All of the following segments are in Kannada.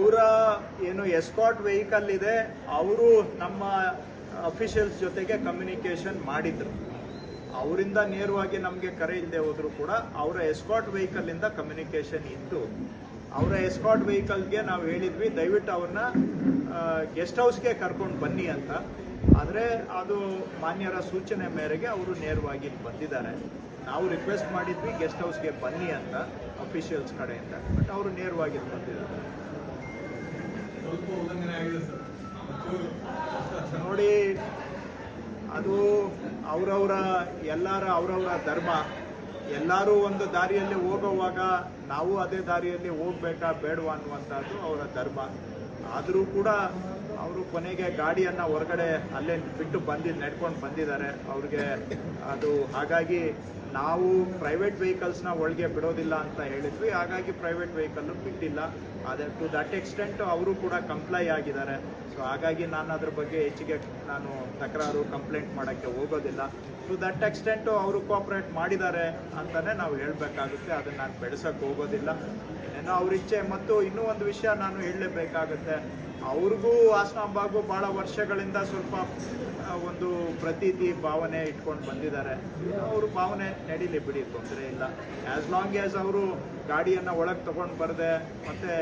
ಅವರ ಏನು ಎಸ್ಕಾಟ್ ವೆಹಿಕಲ್ ಇದೆ, ಅವರು ನಮ್ಮ ಅಫಿಷಿಯಲ್ಸ್ ಜೊತೆಗೆ ಕಮ್ಯುನಿಕೇಶನ್ ಮಾಡಿದ್ರು. ಅವರಿಂದ ನೇರವಾಗಿ ನಮಗೆ ಕರೆ ಇಲ್ಲದೆ ಹೋದರೂ ಕೂಡ ಅವರ ಎಸ್ಕಾಟ್ ವೆಹಿಕಲ್ ಇಂದ ಕಮ್ಯುನಿಕೇಶನ್ ಇತ್ತು. ಅವರ ಎಸ್ಕಾಟ್ ವೆಹಿಕಲ್ಗೆ ನಾವು ಹೇಳಿದ್ವಿ, ದಯವಿಟ್ಟು ಅವ್ರನ್ನ ಗೆಸ್ಟ್ ಹೌಸ್ಗೆ ಕರ್ಕೊಂಡು ಬನ್ನಿ ಅಂತ. ಆದರೆ ಅದು ಮಾನ್ಯರ ಸೂಚನೆ ಮೇರೆಗೆ ಅವರು ನೇರವಾಗಿ ಬಂದಿದ್ದಾರೆ. ನಾವು ರಿಕ್ವೆಸ್ಟ್ ಮಾಡಿದ್ವಿ ಗೆಸ್ಟ್ ಹೌಸ್ಗೆ ಬನ್ನಿ ಅಂತ ಅಫಿಷಿಯಲ್ಸ್ ಕಡೆಯಿಂದ. ಬಟ್ ಅವರು ನೇರವಾಗಿ ಬಂದಿದ್ದಾರೆ. ನೋಡಿ, ಅದು ಅವರವರ, ಎಲ್ಲರ ಅವರವರ ಧರ್ಮ. ಎಲ್ಲರೂ ಒಂದು ದಾರಿಯಲ್ಲಿ ಹೋಗುವಾಗ ನಾವು ಅದೇ ದಾರಿಯಲ್ಲಿ ಹೋಗ್ಬೇಕಾ ಬೇಡವಾ ಅನ್ನುವಂಥದ್ದು ಅವರ ಧರ್ಮ. ಆದರೂ ಕೂಡ ಅವರು ಕೊನೆಗೆ ಗಾಡಿಯನ್ನು ಹೊರಗಡೆ ಅಲ್ಲೇ ಬಿಟ್ಟು ಬಂದಿ, ನಡ್ಕೊಂಡು ಬಂದಿದ್ದಾರೆ. ಅವ್ರಿಗೆ ಅದು ಹಾಗಾಗಿ ನಾವು ಪ್ರೈವೇಟ್ ವೆಹಿಕಲ್ಸ್ನ ಒಳಗೆ ಬಿಡೋದಿಲ್ಲ ಅಂತ ಹೇಳಿದ್ವಿ. ಹಾಗಾಗಿ ಪ್ರೈವೇಟ್ ವೆಹಿಕಲ್ಲು ಬಿಟ್ಟಿಲ್ಲ. ಆದರೆ ಟು ದಟ್ ಎಕ್ಸ್ಟೆಂಟ್ ಅವರು ಕೂಡ ಕಂಪ್ಲೈ ಆಗಿದ್ದಾರೆ. ಸೊ ಹಾಗಾಗಿ ನಾನು ಅದ್ರ ಬಗ್ಗೆ ಹೆಚ್ಚಿಗೆ ನಾನು ತಕರಾರು ಕಂಪ್ಲೇಂಟ್ ಮಾಡೋಕ್ಕೆ ಹೋಗೋದಿಲ್ಲ. ಟು ದಟ್ ಎಕ್ಸ್ಟೆಂಟು ಅವರು ಕೋಆಪ್ರೇಟ್ ಮಾಡಿದ್ದಾರೆ ಅಂತಲೇ ನಾವು ಹೇಳಬೇಕಾಗುತ್ತೆ. ಅದನ್ನು ನಾನು ಬೆಳೆಸೋಕ್ಕೆ ಹೋಗೋದಿಲ್ಲ. ಏನೋ ಅವ್ರ ಇಚ್ಛೆ ಮತ್ತು ಇನ್ನೂ ಒಂದು ವಿಷಯ ನಾನು ಹೇಳಲೇಬೇಕಾಗುತ್ತೆ. ಅವ್ರಿಗೂ ಆಸ್ನಾಂಬಾಗು ಭಾಳ ವರ್ಷಗಳಿಂದ ಸ್ವಲ್ಪ ಒಂದು ಪ್ರತೀತಿ, ಭಾವನೆ ಇಟ್ಕೊಂಡು ಬಂದಿದ್ದಾರೆ. ಅವ್ರ ಭಾವನೆ ನಡೀಲಿ ಬಿಡಿ, ತೊಂದರೆ ಇಲ್ಲ. ಆ್ಯಸ್ ಲಾಂಗ್ ಆಸ್ ಅವರು ಗಾಡಿಯನ್ನು ಒಳಗೆ ತೊಗೊಂಡು ಬರದೆ, ಮತ್ತು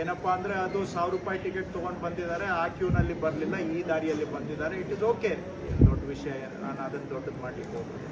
ಏನಪ್ಪ ಅಂದರೆ ಅದು ಸಾವಿರ ರೂಪಾಯಿ ಟಿಕೆಟ್ ತೊಗೊಂಡು ಬಂದಿದ್ದಾರೆ, ಆ ಕ್ಯೂನಲ್ಲಿ ಬರಲಿಲ್ಲ, ಈ ದಾರಿಯಲ್ಲಿ ಬಂದಿದ್ದಾರೆ. ಇಟ್ ಇಸ್ ಓಕೆ ದೊಡ್ಡ ವಿಷಯ, ನಾನು ಅದನ್ನು ದೊಡ್ಡದು ಮಾಡಲಿಕ್ಕೆ ಹೋಗೋದು